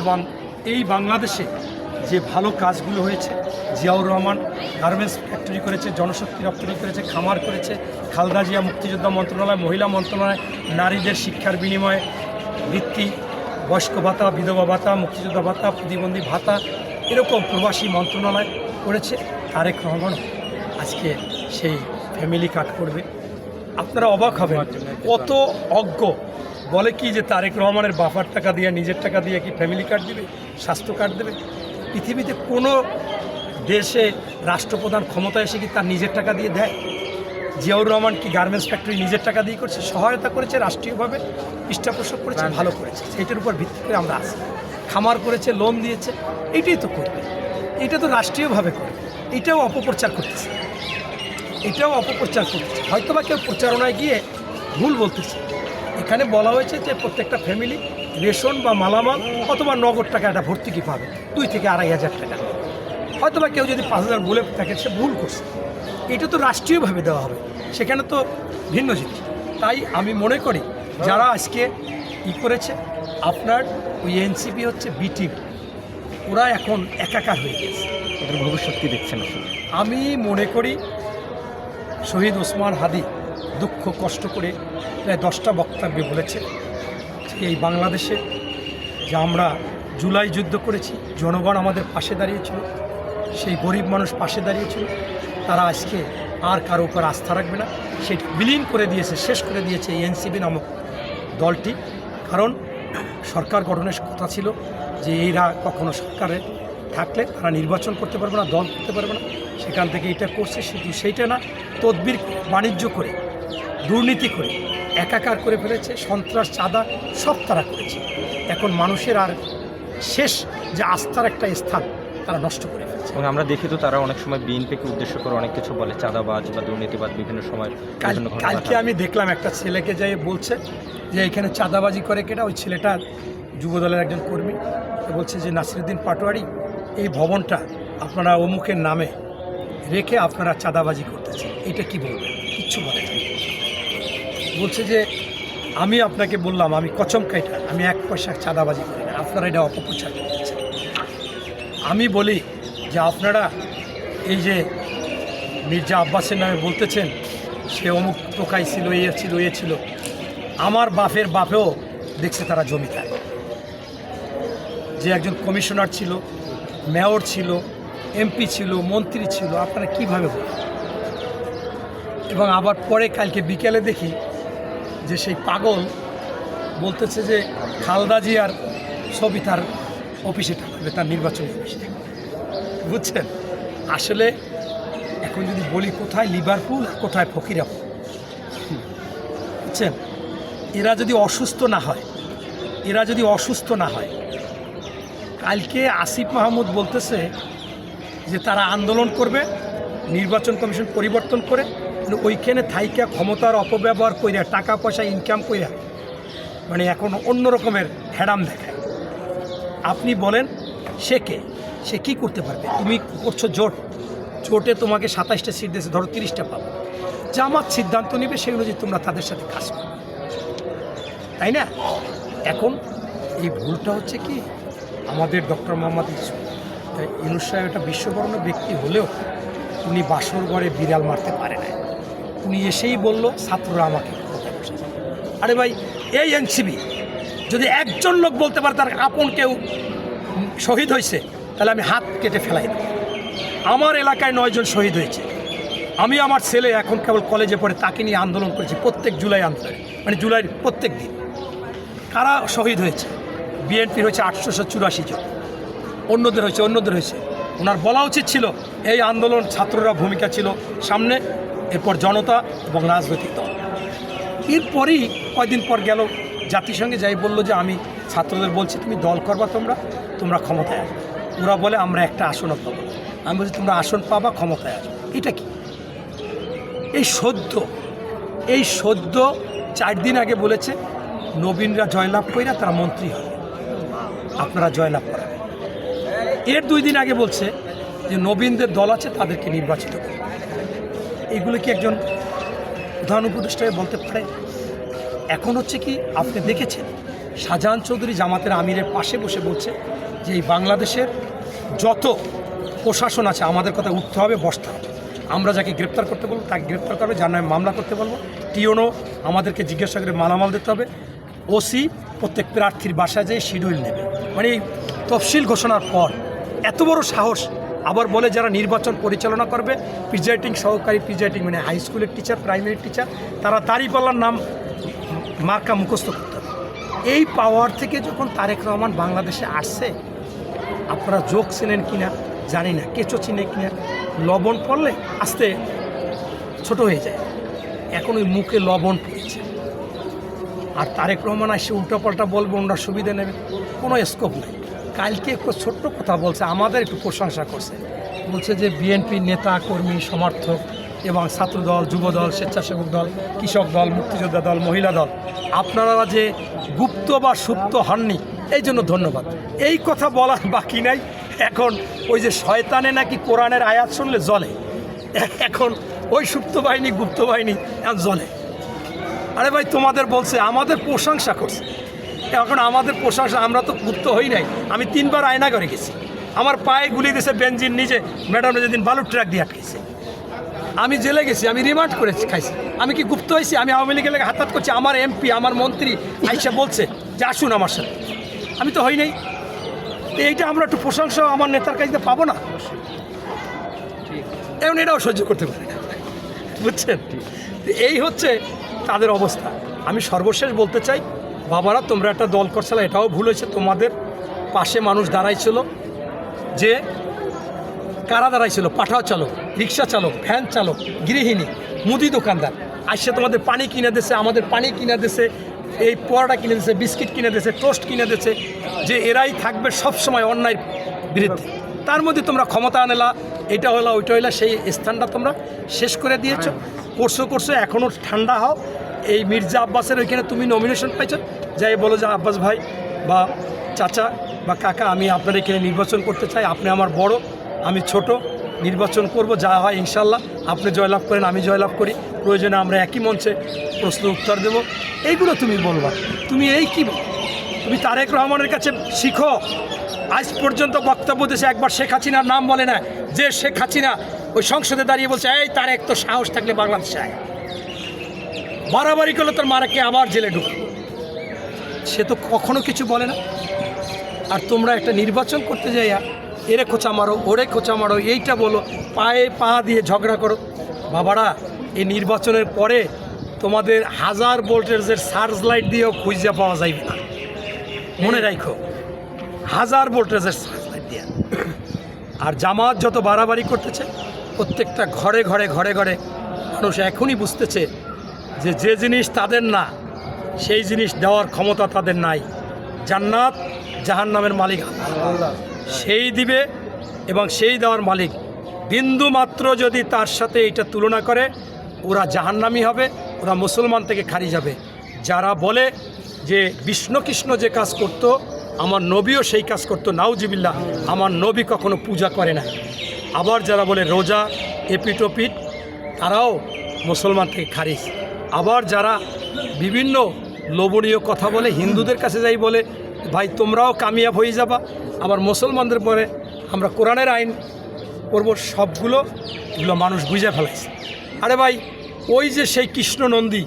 এবং এই বাংলাদেশে যে ভালো কাজগুলো হয়েছে জিয়াউর রহমান গার্মেন্টস ফ্যাক্টরি করেছে জনশক্তি রপ্তানি করেছে খামার করেছে খালদা জিয়া মুক্তিযোদ্ধা মন্ত্রণালয় মহিলা মন্ত্রণালয় নারীদের শিক্ষার বিনিময়ে বৃত্তি বয়স্ক ভাতা বিধবা ভাতা মুক্তিযোদ্ধা ভাতা প্রতিবন্ধী ভাতা এরকম প্রবাসী মন্ত্রণালয় করেছে তারেক রহমান। আজকে সেই ফ্যামিলি কার্ড করবে। আপনারা অবাক হবেন কত অজ্ঞ বলে কি যে তারেক রহমানের বাফার টাকা দিয়ে নিজের টাকা দিয়ে কি ফ্যামিলি কার্ড দেবে স্বাস্থ্য কার্ড দেবে? পৃথিবীতে কোনো দেশে রাষ্ট্রপ্রধান ক্ষমতা এসে কি তার নিজের টাকা দিয়ে দেয়? জিয়াউর রহমান কি গার্মেন্টস ফ্যাক্টরি নিজের টাকা দিয়ে করছে? সহায়তা করেছে রাষ্ট্রীয়ভাবে পৃষ্ঠপোষক করেছে ভালো করেছে। সেইটার উপর ভিত্তি করে আমরা আসি খামার করেছে লোন দিয়েছে এটাই তো করবে। এটা তো রাষ্ট্রীয়ভাবে করবে। এটাও অপপ্রচার করতেছে। এটাও অপপ্রচার করতেছে। হয়তো বা কেউ প্রচারণায় গিয়ে ভুল বলতেছে। এখানে বলা হয়েছে যে প্রত্যেকটা ফ্যামিলি রেশন বা মালামাল অথবা নগদ টাকা একটা ভর্তুকি পাবে দুই থেকে আড়াই হাজার টাকা। হয়তো বা কেউ যদি পাঁচ হাজার বলে থাকে সে ভুল করছে। এটা তো রাষ্ট্রীয়ভাবে দেওয়া হবে সেখানে তো ভিন্ন জিনিস। তাই আমি মনে করি যারা আজকে ই করেছে আপনার ওই এনসিপি হচ্ছে বিটিম ওরা এখন একাকার হয়ে গেছে। ওদের ভবিষ্যৎ কি দেখছেন? আমি মনে করি শহীদ ওসমান হাদি দুঃখ, কষ্ট করে প্রায় দশটা বক্তব্যে বলেছে এই বাংলাদেশে যে আমরা জুলাই যুদ্ধ করেছি, জনগণ আমাদের পাশে দাঁড়িয়েছিল, সেই গরিব মানুষ পাশে দাঁড়িয়েছিল, তারা আজকে আর কারও উপর আস্থা রাখবে না। সেটা বিলীন করে দিয়েছে, শেষ করে দিয়েছে এনসিবি নামক দলটি। কারণ সরকার গঠনের কথা ছিল যে এরা কখনো সরকারে থাকলে তারা নির্বাচন করতে পারবে না, দল করতে পারবে না। সেখান থেকে এটা করছে শুধু সেইটা না, তদবির বাণিজ্য করে দুর্নীতি করে একাকার করে ফেলেছে সন্ত্রাস চাঁদা সব তারা করেছে। এখন মানুষের আর শেষ যে আস্থার একটা স্থান তারা নষ্ট করে ফেলছে। এবং আমরা দেখি তো তারা অনেক সময় বিএনপিকে উদ্দেশ্য করে অনেক কিছু বলে চাঁদাবাজ বা দুর্নীতিবাদ বিভিন্ন সময় কালকে আমি দেখলাম একটা ছেলেকে যাই বলছে যে এখানে চাঁদাবাজি করে কেটা ওই ছেলেটা যুবদলের একজন কর্মী। বলছে যে নাসিরুদ্দিন পাটোয়ারি এই ভবনটা আপনারা অমুকের নামে রেখে আপনারা চাঁদাবাজি করতেছেন। এটা কি বলবেন? কিচ্ছু বলে। বলছে যে, আমি আপনাকে বললাম, আমি কচম কাইটা, আমি এক পয়সা চাঁদাবাজি করি না। আপনারা এটা অপপ্রচার করতেছেন আমি বলি যে, আপনারা এই যে মির্জা আব্বাসের নামে বলতেছেন, সে অমুক টোকাই ছিল, এ ছিল এ ছিল, আমার বাপের বাপেও দেখছে তারা জমিদার যে একজন কমিশনার ছিল, মেয়র ছিল, এমপি ছিল, মন্ত্রী ছিল, আপনারা কীভাবে বলেন? এবং আবার পরে কালকে বিকেলে দেখি যে সেই পাগল বলতেছে যে খালদাজি আর ছবি তার অফিসে থাকবে তার নির্বাচনী অফিসে। বুঝছেন? আসলে এখন যদি বলি কোথায় লিভারপুল কোথায় ফকিরাপুর বুঝছেন? এরা যদি অসুস্থ না হয়, এরা যদি অসুস্থ না হয়, কালকে আসিফ মাহমুদ বলতেছে যে তারা আন্দোলন করবে, নির্বাচন কমিশন পরিবর্তন করে ওইখানে থাইকা ক্ষমতার অপব্যবহার কইরা টাকা পয়সা ইনকাম কইরা মানে এখন অন্য রকমের হ্যাডাম দেখায়। আপনি বলেন, সে কে? সে কী করতে পারবে? তুমি করছ জোট। জোটে তোমাকে সাতাশটা সিট দিয়েছে, ধরো তিরিশটা পাবো। জামাত সিদ্ধান্ত নেবে, সেই অনুযায়ী তোমরা তাদের সাথে কাজ করবে তাই না? এখন এই ভুলটা হচ্ছে কি? আমাদের ডক্টর মোহাম্মদ তাই ইনুস সাহেব একটা বিশ্ববরণ্য ব্যক্তি হলেও উনি বাসর ঘরে বিড়াল মারতে পারে না উনি এসেই বলল, ছাত্ররা আমাকে আরে ভাই, এই এনসিবি যদি একজন লোক বলতে পারে তার আপন কেউ শহীদ হয়েছে, তাহলে আমি হাত কেটে ফেলাই আমার এলাকায় নয়জন শহীদ হয়েছে। আমি আমার ছেলে এখন কেবল কলেজে পড়ে তাকে নিয়ে আন্দোলন করেছি প্রত্যেক জুলাই আন্দোলনে মানে জুলাইয়ের প্রত্যেক দিন। কারা শহীদ হয়েছে? বিএনপির হয়েছে আটশোশো চুরাশি জন। অন্যদের হয়েছে অন্যদের হয়েছে। ওনার বলা উচিত ছিল, এই আন্দোলন ছাত্ররা ভূমিকা ছিল সামনে এরপর জনতা এবং রাজনৈতিক দল। এরপরই কয়দিন পর গেল জাতিসংঘে যাই বলল যে আমি ছাত্রদের বলছি, তুমি দল করবা তোমরা তোমরা ক্ষমতায় আসবে। ওরা বলে, আমরা একটা আসনও পাবো। আমি বলছি, তোমরা আসন পাবা, ক্ষমতায় আসবে। এটা কি? এই সদ্য এই সদ্য চার দিন আগে বলেছে, নবীনরা জয়লাভ কইরা তারা মন্ত্রী হবে। আপনারা জয়লাভ করাবেন এর দুই দিন আগে বলছে যে, নবীনদের দল আছে, তাদেরকে নির্বাচিত করবে। এগুলো কি একজন প্রধান উপদেষ্টায় বলতে পারে? এখন হচ্ছে কি আপনি দেখেছেন, শাহজাহান চৌধুরী জামাতের আমিরের পাশে বসে বলছে যে এই বাংলাদেশের যত প্রশাসন আছে, আমাদের কথা উঠতে হবে, বসতে হবে। আমরা যাকে গ্রেপ্তার করতে বলব, তাকে গ্রেপ্তার করবে, যার নামে মামলা করতে বলব। টিওনো আমাদেরকে জিজ্ঞাসা করে মালামাল দিতে হবে। ওসি প্রত্যেক প্রার্থীর বাসায় যেয়ে শিডিউল নেবে। মানে এই তফসিল ঘোষণার পর এত বড় সাহস আবার বলে যারা নির্বাচন পরিচালনা করবে প্রিজাইডিং সহকারী প্রিজাইডিং মানে হাই স্কুলের টিচার প্রাইমারি টিচার তারা দাঁড়িপাল্লার নাম মার্কা মুখস্থ করতে এই পাওয়ার থেকে যখন তারেক রহমান বাংলাদেশে আসছে, আপনারা যোগ চেনেন কিনা জানি না, কেঁচো চিনে কিনা, লবণ পড়লে আস্তে ছোট হয়ে যায়। এখন ওই মুখে লবণ পড়েছে। আর তারেক রহমান আসে উল্টোপাল্টা বলবে, ওনার সুবিধা নেবে, কোনো স্কোপ নেই। কালকে একটু ছোট্ট কথা বলছে, আমাদের একটু প্রশংসা করছে। বলছে যে বিএনপি নেতা, কর্মী, সমর্থক এবং ছাত্রদল যুবদল স্বেচ্ছাসেবক দল, কৃষক দল, মুক্তিযোদ্ধা দল, মহিলা দল, আপনারা যে গুপ্ত বা সুপ্ত হননি, এই জন্য ধন্যবাদ। এই কথা বলার বাকি নাই। এখন ওই যে শয়তানে নাকি কোরআনের আয়াত শুনলে জলে এখন ওই সুপ্ত বাহিনী, গুপ্ত বাহিনী জলে আরে ভাই, তোমাদের বলছে, আমাদের প্রশংসা করছে। এখন আমাদের প্রশংসা আমরা তো গুপ্ত হই নাই। আমি তিনবার আয়না করে গেছি। আমার পায়ে গুলি দিয়েছে বেঞ্জিন নিজে ম্যাডাম যেদিন বালুর ট্রাক দিয়ে আটকেছে। আমি জেলে গেছি, আমি রিমান্ড করেছি খাইছি। আমি কি গুপ্ত হয়েছি? আমি আওয়ামী লীগের লেগে হাতাত করছি, আমার এমপি আমার মন্ত্রী আইসা বলছে, যে আসুন আমার সাথে। আমি তো হই নাই। তো এইটা আমরা একটু প্রশংসা আমার নেতার কাছে পাবো না? এখন এটাও সহ্য করতে পারি না। বুঝছেন? এই হচ্ছে তাদের অবস্থা। আমি সর্বশেষ বলতে চাই বাবারা, তোমরা একটা দল করছিলে, এটাও ভুল হয়েছে। তোমাদের পাশে মানুষ দাঁড়াইছিল, যে কারা দাঁড়াইছিল? পাঠাও চালক, রিক্সা চালক, ভ্যান চালক, গৃহিণী, মুদি দোকানদার। আসছে তোমাদের পানি কিনে দিছে আমাদের পানি কিনে দিছে এই পরোটা কিনে দিছে বিস্কিট কিনে দিছে টোস্ট কিনে দিছে যে এরাই থাকবে সব সময় অন্যায়ের বিরুদ্ধে। তার মধ্যে তোমরা ক্ষমতা আনেলা, এটা হলো ওইটা হইলা, সেই স্থানটা তোমরা শেষ করে দিয়েছ। করছ করছ এখনও ঠান্ডা হও। এই মির্জা আব্বাসের ওইখানে তুমি নমিনেশন পাইছো? যাই বলো যে আব্বাস ভাই বা চাচা বা কাকা, আমি আপনার এখানে নির্বাচন করতে চাই। আপনি আমার বড়, আমি ছোট, নির্বাচন করব, যা হয় ইনশাল্লাহ। আপনি জয়লাভ করেন, আমি জয়লাভ করি। প্রয়োজনে আমরা একই মঞ্চে প্রশ্ন উত্তর দেব। এইগুলো তুমি বলবা। তুমি এই কি তুমি তারেক রহমানের কাছে শিখো। আজ পর্যন্ত বক্তব্য দিয়েছে একবার শেখ হাসিনার নাম বলে না। যে শেখ হাসিনা ওই সংসদে দাঁড়িয়ে বলছে, এই তারেক তো সাহস থাকলে বাংলাদেশে আয়। বাড়াবাড়ি করলে তোর মারাকে আবার জেলে ঢুক সে তো কখনো কিছু বলে না। আর তোমরা একটা নির্বাচন করতে যাইয়া, এরে খোঁচা মারো, ওরে খোঁচা মারো, এইটা বলো, পায়ে পা দিয়ে ঝগড়া করো। বাবারা, এই নির্বাচনের পরে তোমাদের হাজার ভোল্টেজের সার্চ লাইট দিয়েও খুঁজে পাওয়া যাইবে না। মনে রাখো হাজার ভোল্টেজের সার্চ লাইট দিয়ে। আর জামাত যত বাড়াবাড়ি করতেছে, প্রত্যেকটা ঘরে ঘরে ঘরে ঘরে মানুষ এখনই বুঝতেছে যে যে জিনিস তাদের না, সেই জিনিস দেওয়ার ক্ষমতা তাদের নাই। জান্নাত জাহান্নামের মালিক। আল্লাহ। সেই দিবে এবং সেই দেওয়ার মালিক। বিন্দু মাত্র যদি তার সাথে এটা তুলনা করে, ওরা জাহান্নামি হবে, ওরা মুসলমান থেকে খারি যাবে যারা বলে যে বিষ্ণু কৃষ্ণ যে কাজ করত, আমার নবীও সেই কাজ করতো নাউজিবিল্লা আমার নবী কখনো পূজা করে না আবার যারা বলে রোজা এপিটোপিট তারাও মুসলমান থেকে খারিজ। আবার যারা বিভিন্ন লোভনীয় কথা বলে, হিন্দুদের কাছে যাই বলে, ভাই, তোমরাও কামিয়াব হয়ে যাবা। আবার মুসলমানদের পরে আমরা কোরআনের আইন করব, সবগুলো, এগুলো মানুষ বুঝে ফেলাইছে। আরে ভাই, ওই যে সেই কৃষ্ণ নন্দী